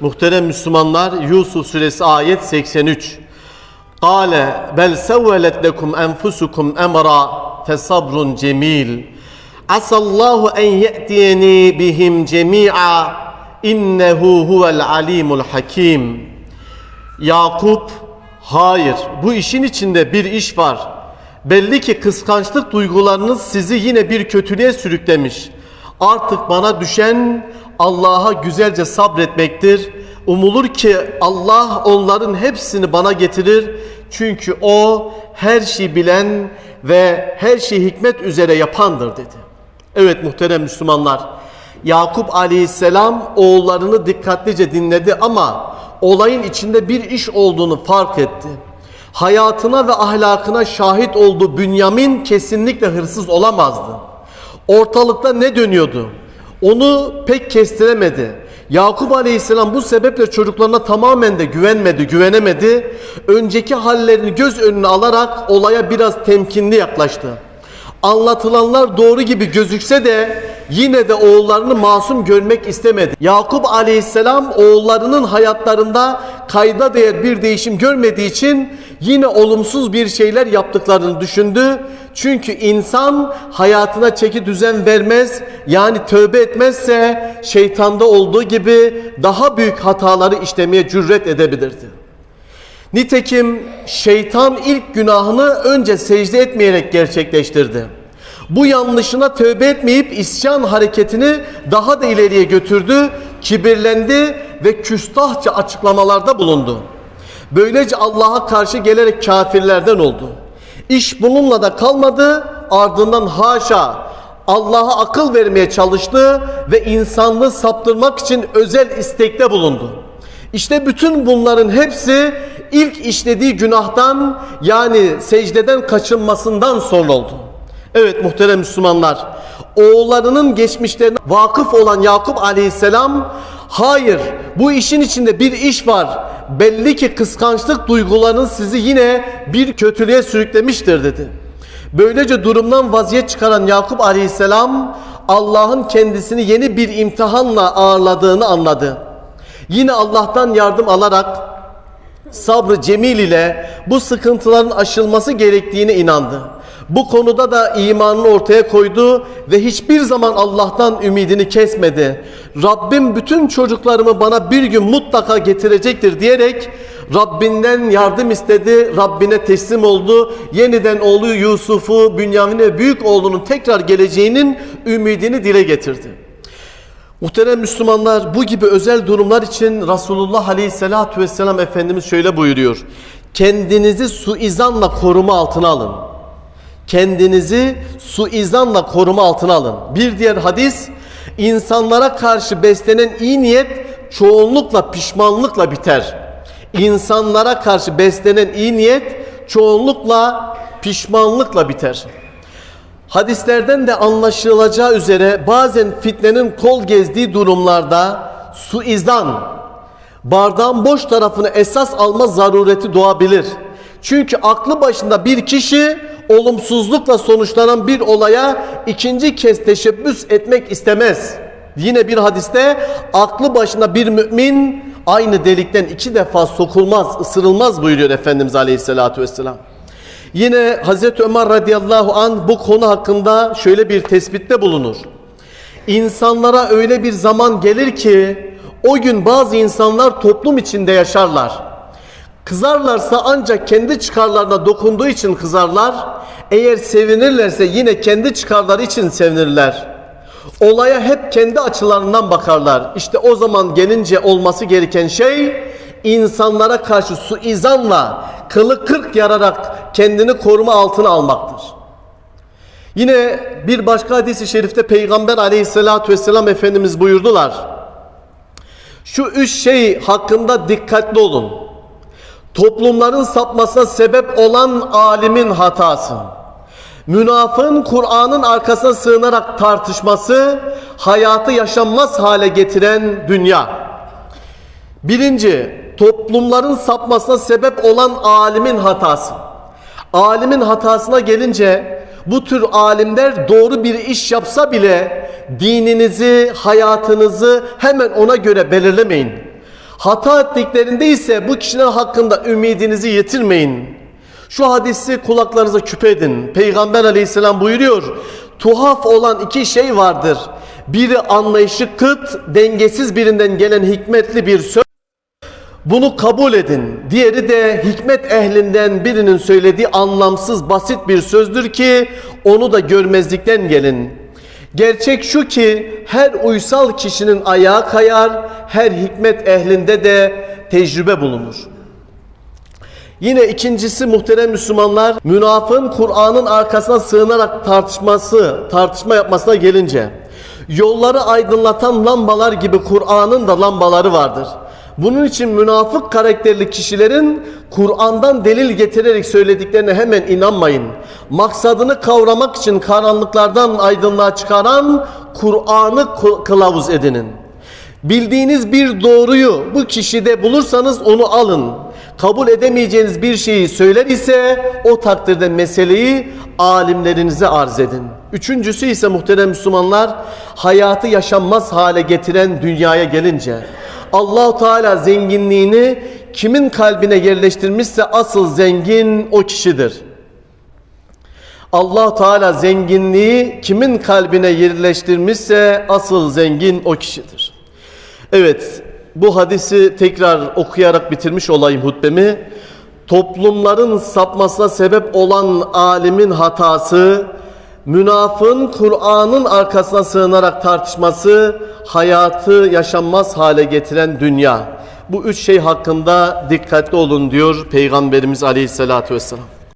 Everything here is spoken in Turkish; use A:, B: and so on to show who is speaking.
A: Muhterem Müslümanlar Yusuf suresi ayet 83. Kale bel sevvelet lekum enfusukum emra fesabrun cemil. Asallahu en ye'tiyeni bihim cemi'a innehu huvel alimul hakim. Yakup hayır bu işin içinde bir iş var. Belli ki kıskançlık duygularınız sizi yine bir kötülüğe sürüklemiş. Artık bana düşen Allah'a güzelce sabretmektir. Umulur ki Allah onların hepsini bana getirir. Çünkü o her şeyi bilen ve her şeyi hikmet üzere yapandır dedi. Evet muhterem Müslümanlar. Yakup aleyhisselam oğullarını dikkatlice dinledi ama olayın içinde bir iş olduğunu fark etti. Hayatına ve ahlakına şahit olduğu Bünyamin kesinlikle hırsız olamazdı. Ortalıkta ne dönüyordu? Onu pek kestiremedi. Yakup Aleyhisselam bu sebeple çocuklarına tamamen de güvenmedi, güvenemedi. Önceki hallerini göz önüne alarak olaya biraz temkinli yaklaştı. Anlatılanlar doğru gibi gözükse de yine de oğullarını masum görmek istemedi. Yakup Aleyhisselam oğullarının hayatlarında kayda değer bir değişim görmediği için yine olumsuz bir şeyler yaptıklarını düşündü. Çünkü insan hayatına çeki düzen vermez yani tövbe etmezse şeytanda olduğu gibi daha büyük hataları işlemeye cüret edebilirdi. Nitekim şeytan ilk günahını önce secde etmeyerek gerçekleştirdi. Bu yanlışına tövbe etmeyip isyan hareketini daha da ileriye götürdü, kibirlendi ve küstahça açıklamalarda bulundu. Böylece Allah'a karşı gelerek kafirlerden oldu. İş bununla da kalmadı, ardından haşa Allah'a akıl vermeye çalıştı ve insanlığı saptırmak için özel istekte bulundu. İşte bütün bunların hepsi ilk işlediği günahtan yani secdeden kaçınmasından sonra oldu. Evet muhterem Müslümanlar, oğullarının geçmişlerine vakıf olan Yakup Aleyhisselam, hayır bu işin içinde bir iş var. Belli ki kıskançlık duygularınız sizi yine bir kötülüğe sürüklemiştir dedi. Böylece durumdan vaziyet çıkaran Yakup Aleyhisselam Allah'ın kendisini yeni bir imtihanla ağırladığını anladı. Yine Allah'tan yardım alarak sabrı cemil ile bu sıkıntıların aşılması gerektiğine inandı. Bu konuda da imanını ortaya koydu ve hiçbir zaman Allah'tan ümidini kesmedi. Rabbim bütün çocuklarımı bana bir gün mutlaka getirecektir diyerek Rabbinden yardım istedi, Rabbine teslim oldu. Yeniden oğlu Yusuf'u, Bünyamin'i ve büyük oğlunun tekrar geleceğinin ümidini dile getirdi. Muhterem Müslümanlar bu gibi özel durumlar için Resulullah Aleyhisselatü Vesselam Efendimiz şöyle buyuruyor. Kendinizi suizanla koruma altına alın. Kendinizi suizanla koruma altına alın. Bir diğer hadis insanlara karşı beslenen iyi niyet çoğunlukla pişmanlıkla biter. İnsanlara karşı beslenen iyi niyet çoğunlukla pişmanlıkla biter. Hadislerden de anlaşılacağı üzere bazen fitnenin kol gezdiği durumlarda suizan, bardağın boş tarafını esas alma zarureti doğabilir. Çünkü aklı başında bir kişi olumsuzlukla sonuçlanan bir olaya ikinci kez teşebbüs etmek istemez. Yine bir hadiste aklı başında bir mümin aynı delikten iki defa sokulmaz, ısırılmaz buyuruyor Efendimiz Aleyhisselatü Vesselam. Yine Hazreti Ömer radıyallahu an bu konu hakkında şöyle bir tespitte bulunur. İnsanlara öyle bir zaman gelir ki o gün bazı insanlar toplum içinde yaşarlar. Kızarlarsa ancak kendi çıkarlarına dokunduğu için kızarlar. Eğer sevinirlerse yine kendi çıkarları için sevinirler. Olaya hep kendi açılarından bakarlar. İşte o zaman gelince olması gereken şey insanlara karşı suizanla kılı kırk yararak kendini koruma altına almaktır. Yine bir başka hadisi şerifte Peygamber aleyhissalatü vesselam Efendimiz buyurdular. Şu üç şey hakkında dikkatli olun. Toplumların sapmasına sebep olan alimin hatası. Münafığın Kur'an'ın arkasına sığınarak tartışması, hayatı yaşanmaz hale getiren dünya. Birinci, toplumların sapmasına sebep olan alimin hatası. Alimin hatasına gelince bu tür alimler doğru bir iş yapsa bile dininizi, hayatınızı hemen ona göre belirlemeyin. Hata ettiklerinde ise bu kişiler hakkında ümidinizi yitirmeyin. Şu hadisi kulaklarınıza küpe edin. Peygamber aleyhisselam buyuruyor. Tuhaf olan iki şey vardır. Biri anlayışı kıt, dengesiz birinden gelen hikmetli bir söz. Bunu kabul edin. Diğeri de hikmet ehlinden birinin söylediği anlamsız basit bir sözdür ki onu da görmezlikten gelin. Gerçek şu ki her uysal kişinin ayağı kayar, her hikmet ehlinde de tecrübe bulunur. Yine ikincisi muhterem Müslümanlar, münafığın Kur'an'ın arkasına sığınarak tartışması, tartışma yapmasına gelince, yolları aydınlatan lambalar gibi Kur'an'ın da lambaları vardır. Bunun için münafık karakterli kişilerin Kur'an'dan delil getirerek söylediklerine hemen inanmayın. Maksadını kavramak için karanlıklardan aydınlığa çıkaran Kur'an'ı kı- kılavuz edinin. Bildiğiniz bir doğruyu bu kişide bulursanız onu alın. Kabul edemeyeceğiniz bir şeyi söyler ise o takdirde meseleyi alimlerinize arz edin. Üçüncüsü ise muhterem Müslümanlar hayatı yaşanmaz hale getiren dünyaya gelince Allahu Teala zenginliğini kimin kalbine yerleştirmişse asıl zengin o kişidir. Allah Teala zenginliği kimin kalbine yerleştirmişse asıl zengin o kişidir. Evet, bu hadisi tekrar okuyarak bitirmiş olayım hutbemi. Toplumların sapmasına sebep olan alimin hatası, münafığın Kur'an'ın arkasına sığınarak tartışması, hayatı yaşanmaz hale getiren dünya. Bu üç şey hakkında dikkatli olun diyor Peygamberimiz Aleyhisselatü Vesselam.